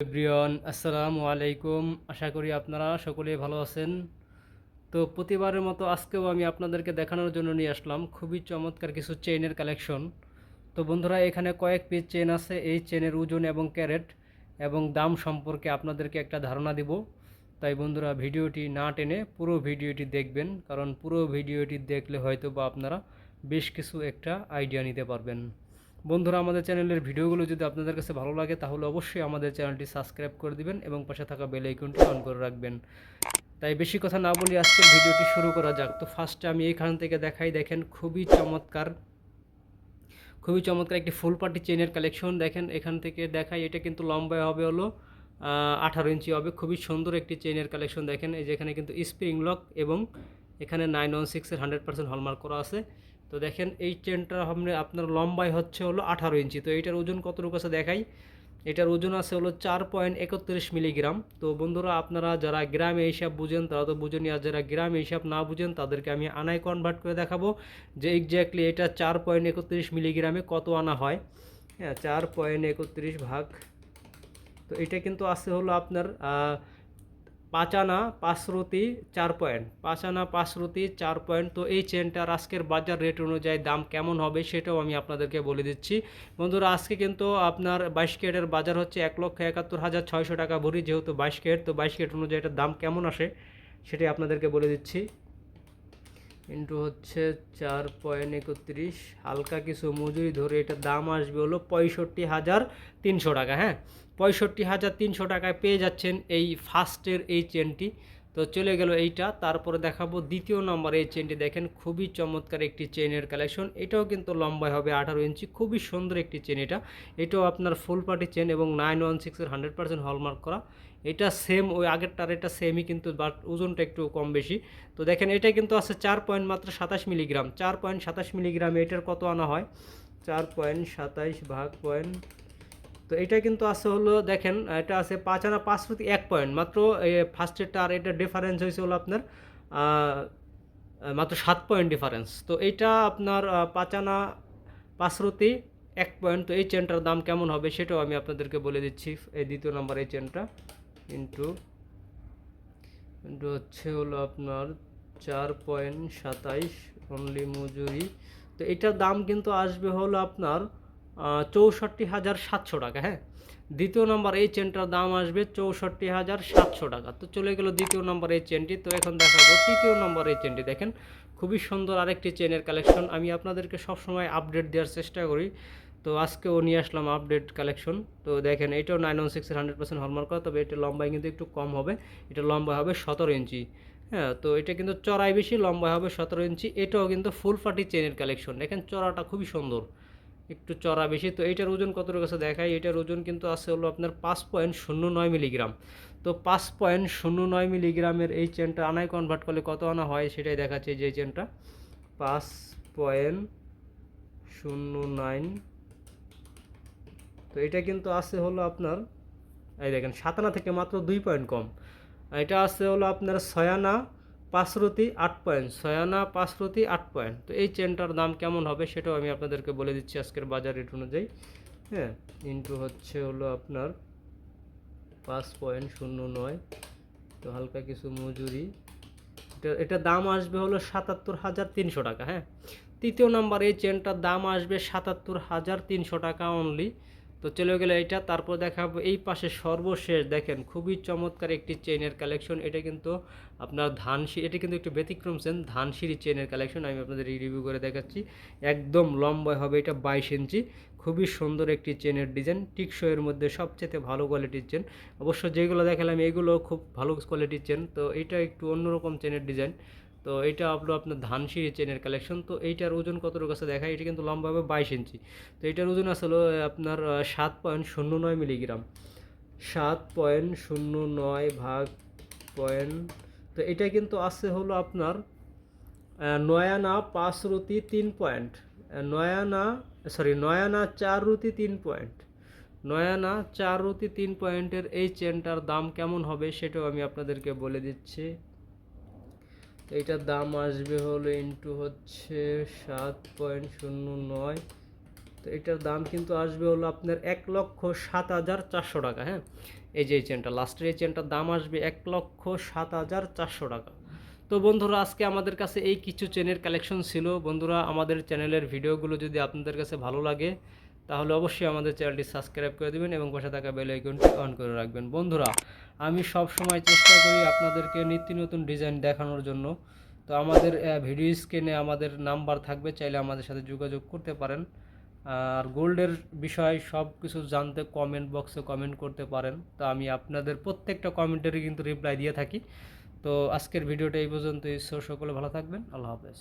Everyone, আসসালামু আলাইকুম। আশা করি আপনারা সকলেই ভালো আছেন। তো প্রতিবারের মতো আজকেও আমি আপনাদেরকে দেখানোর জন্য নিয়ে আসলাম খুবই চমৎকার কিছু চেইনের কালেকশন। তো বন্ধুরা, এখানে কয়েক পিস চেন আছে। এই চেনের ওজন এবং ক্যারেট এবং দাম সম্পর্কে আপনাদেরকে একটা ধারণা দিব। তাই বন্ধুরা, ভিডিওটি না টেনে পুরো ভিডিওটি দেখবেন, কারণ পুরো ভিডিওটি দেখলে হয়তো বা আপনারা বেশ কিছু একটা আইডিয়া নিতে পারবেন। বন্ধুরা, আমাদের চ্যানেলের ভিডিওগুলো যদি আপনাদের কাছে ভালো লাগে, তাহলে অবশ্যই আমাদের চ্যানেলটি সাবস্ক্রাইব করে দিবেন এবং পাশে থাকা বেল আইকনটি অন করে রাখবেন। তাই বেশি কথা না বলি আজকের ভিডিওটি শুরু করা যাক। তো ফার্স্টে আমি এইখান থেকে দেখাই, দেখেন খুবই চমৎকার খুবই চমৎকার একটি ফুল পার্টি চেনের কালেকশন দেখেন এখান থেকে দেখাই, এটা কিন্তু লম্বায় হবে হলো আঠারো ইঞ্চি হবে। খুবই সুন্দর একটি চেনের কালেকশন দেখেন এই যেখানে কিন্তু স্প্রিং লক এবং এখানে নাইন ওয়ান সিক্সের হান্ড্রেড পার্সেন্ট হলমার্ক করা আছে। তো দেখেন এই চেনটা আপনি আপনার লম্বাই হচ্ছে হলো আঠারো ইঞ্চি। তো এইটার ওজন কতটুকু আছে দেখাই। এটার ওজন আছে হলো চার পয়েন্ট একত্রিশ মিলিগ্রাম। তো বন্ধুরা, আপনারা যারা গ্রামে হিসাব বুঝেন, তারা তো বুঝেনি। আর যারা গ্রামে হিসাব না বুঝেন, তাদেরকে আমি আনায় কনভার্ট করে দেখাবো যে এক্স্যাক্টলি এটা চার পয়েন্ট একত্রিশ মিলিগ্রামে কত আনা হয়। হ্যাঁ চার পয়েন্ট একত্রিশ ভাগ। তো এটা কিন্তু আছে হলো আপনার আহ, পাঁচ আনা পাঁচরতি চার পয়েন্ট। পাঁচ আনা পাঁচরতি চার পয়েন্ট। তো এই চেনটার আজকের বাজার রেট অনুযায়ী দাম কেমন হবে সেটাও আমি আপনাদেরকে বলে দিচ্ছি। বন্ধুরা আজকে কিন্তু আপনার বাইশ কেটের বাজার হচ্ছে এক লক্ষ একাত্তর হাজার ছয়শো টাকা ভরি যেহেতু বাইশ কেট তো বাইশ কেট অনুযায়ী এটার দাম কেমন আসে সেটাই আপনাদেরকে বলে দিচ্ছি। ইন্টু হচ্ছে চার পয়েন্ট একত্রিশ, হালকা কিছু মজুরি ধরে এটা দাম আসবে হলো পঁয়ষট্টি হাজার তিনশো টাকা হ্যাঁ? পঁয়ষট্টি হাজার তিনশো টাকায় পেয়ে যাচ্ছেন এই ফার্স্টের এই চেনটি তো চলে গেল এইটা। তারপরে দেখাবো দ্বিতীয় নম্বর এই চেনটি দেখেন, খুবই চমৎকার একটি চেনের কালেকশন এটাও কিন্তু লম্বায় হবে আঠারো ইঞ্চি। খুবই সুন্দর একটি চেন এটা। এটাও আপনার ফুল পার্টি চেন এবং নাইন ওয়ান সিক্সের হান্ড্রেড পার্সেন্ট হলমার্ক করা। এটা সেম ওই আগেরটার এটা সেমই কিন্তু বাট ওজনটা একটু কম বেশি। তো দেখেন, এটা কিন্তু আছে চার পয়েন্ট মাত্র সাতাশ মিলিগ্রাম চার পয়েন্ট সাতাশ মিলিগ্রাম এটার কত আনা হয়? চার পয়েন্ট সাতাইশ ভাগ পয়েন্ট তো এটা কিন্তু আছে হলো, দেখেন, এটা আছে পাঁচ আনা পাঁচ প্রতি এক পয়েন্ট মাত্র ফার্স্টেরটা আর এটা ডিফারেন্স হয়েছে হলো আপনার মাত্র সাত পয়েন্ট ডিফারেন্স তো এইটা আপনার পাঁচ আনা পাঁচ প্রতি এক পয়েন্ট তো এই চেনটার দাম কেমন হবে সেটাও আমি আপনাদেরকে বলে দিচ্ছি। এই দ্বিতীয় নম্বর এই চেনটা ইন্টু ইন্টু হচ্ছে হলো আপনার চার পয়েন্ট সাতাইশ অনলি মজুরি। তো এটার দাম কিন্তু আসবে হলো আপনার চৌষট্টি হাজার সাতশো টাকা হ্যাঁ? দ্বিতীয় নম্বর, এই চেনটার দাম আসবে চৌষট্টি হাজার সাতশো টাকা। তো চলে গেল দ্বিতীয় নম্বর, এই চেনটি তো এখন দেখাবো তৃতীয় নম্বর, এই চেনটি দেখেন, খুবই সুন্দর আরেকটি চেনের কালেকশন আমি আপনাদেরকে সবসময় আপডেট দেওয়ার চেষ্টা করি। তো আজকেও নিয়ে আসলাম আপডেট কালেকশন তো দেখেন, এটাও নাইন ওয়ান সিক্সের হান্ড্রেড পার্সেন্ট হলমার্ক করা। তবে এটা লম্বায় কিন্তু একটু কম হবে। এটা লম্বা হবে সতেরো ইঞ্চি। হ্যাঁ তো এটা কিন্তু চড়াই বেশি, লম্বা হবে সতেরো ইঞ্চি। এটাও কিন্তু ফুল পার্টি চেনের কালেকশন দেখেন, চড়াটা খুবই সুন্দর। একটু চড়া বেশি। তো এইটার ওজন কতটুকু কাছে দেখায় এটার ওজন কিন্তু আছে হলো আপনার পাঁচ পয়েন্ট শূন্য নয় মিলিগ্রাম। তো পাঁচ পয়েন্ট শূন্য নয় মিলিগ্রামের এই চেনটা আনায় কনভার্ট করলে কত আনা হয় সেটাই দেখাচ্ছে যে চেনটা। পাঁচ পয়েন্ট শূন্য নাইন তো এটা কিন্তু আছে হলো আপনার, এই দেখেন সাতানা থেকে মাত্র দুই পয়েন্ট কম। এটা আছে হলো আপনার ছয়ানা পাঁচরতি আট পয়েন্ট ছয়ানা পাঁচরতি আট পয়েন্ট। তো এই চেনটার দাম কেমন হবে সেটাও আমি আপনাদেরকে বলে দিচ্ছি আজকের বাজার রেট অনুযায়ী। হ্যাঁ ইন্টু হচ্ছে হলো আপনার পাঁচ পয়েন্ট শূন্য নয়। তো হালকা কিছু মজুরি। এটা এটা দাম আসবে হলো সাতাত্তর হাজার তিনশো টাকা হ্যাঁ। তৃতীয় নাম্বার, এই চেনটার দাম আসবে সাতাত্তর হাজার তিনশো টাকা অনলি তো চলে গেলে এটা তারপর দেখাবো এই পাশে সর্বশেষ দেখেন, খুবই চমৎকার একটি চেনের কালেকশন এটা কিন্তু আপনার ধানসি, এটা কিন্তু একটু ব্যতিক্রম চেন ধানসিঁড়ি চেনের কালেকশন আমি আপনাদের রিভিউ করে দেখাচ্ছি। একদম লম্বায় হবে এটা বাইশ ইঞ্চি। খুবই সুন্দর একটি চেনের ডিজাইন টিকশোয়ের মধ্যে সবচেয়ে ভালো কোয়ালিটির চেন অবশ্য যেগুলো দেখালাম, এগুলো খুব ভালো কোয়ালিটির চেন তো এটা একটু অন্যরকম চেনের ডিজাইন তো এটা হলো আপনার ধানসিঁড়ি চেনের কালেকশন তো এইটার ওজন কতটুকু আছে দেখায় এটা কিন্তু লম্বা হবে বাইশ ইঞ্চি। তো এটার ওজন আসলে আপনার সাত পয়েন্ট শূন্য নয় মিলিগ্রাম সাত পয়েন্ট শূন্য নয় ভাগ পয়েন্ট তো এটা কিন্তু আছে হলো আপনার নয়ানা পাঁচ রুতি তিন পয়েন্ট নয়ানা সরি নয়ানা চার রুতি তিন পয়েন্ট নয়ানা চার রুতি তিন পয়েন্টের এই চেনটার দাম কেমন হবে সেটাও আমি আপনাদেরকে বলে দিচ্ছি। তো এটার দাম আসবে হলো ইন্টু হচ্ছে সাত পয়েন্ট শূন্য নয়। তো এটার দাম কিন্তু আসবে হলো আপনার এক লক্ষ সাত হাজার চারশো টাকা হ্যাঁ? এই যে এই চেনটা লাস্টের এই চেনটার দাম আসবে এক লক্ষ সাত হাজার চারশো টাকা। তো বন্ধুরা, আজকে আমাদের কাছে এই কিছু চেনের কালেকশন ছিল। বন্ধুরা, আমাদের চ্যানেলের ভিডিওগুলো যদি আপনাদের কাছে ভালো লাগে তাহলে অবশ্যই আমাদের চ্যানেলটি সাবস্ক্রাইব করে দেবেন এবং পাশে থাকা বেল আইকনটি অন করে রাখবেন। বন্ধুরা, আমি সব সময় চেষ্টা করি আপনাদেরকে নিত্য নতুন ডিজাইন দেখানোর জন্য। তো আমাদের ভিডিও স্ক্রিনে আমাদের নাম্বার থাকবে, চাইলে আমাদের সাথে যোগাযোগ করতে পারেন। আর গোল্ডের বিষয় সব কিছু জানতে কমেন্ট বক্সে কমেন্ট করতে পারেন। তো আমি আপনাদের প্রত্যেকটা কমেন্টেরই কিন্তু রিপ্লাই দিয়ে থাকি। তো আজকের ভিডিওটা এই পর্যন্তই। সকলে ভালো থাকবেন। আল্লাহ হাফেজ।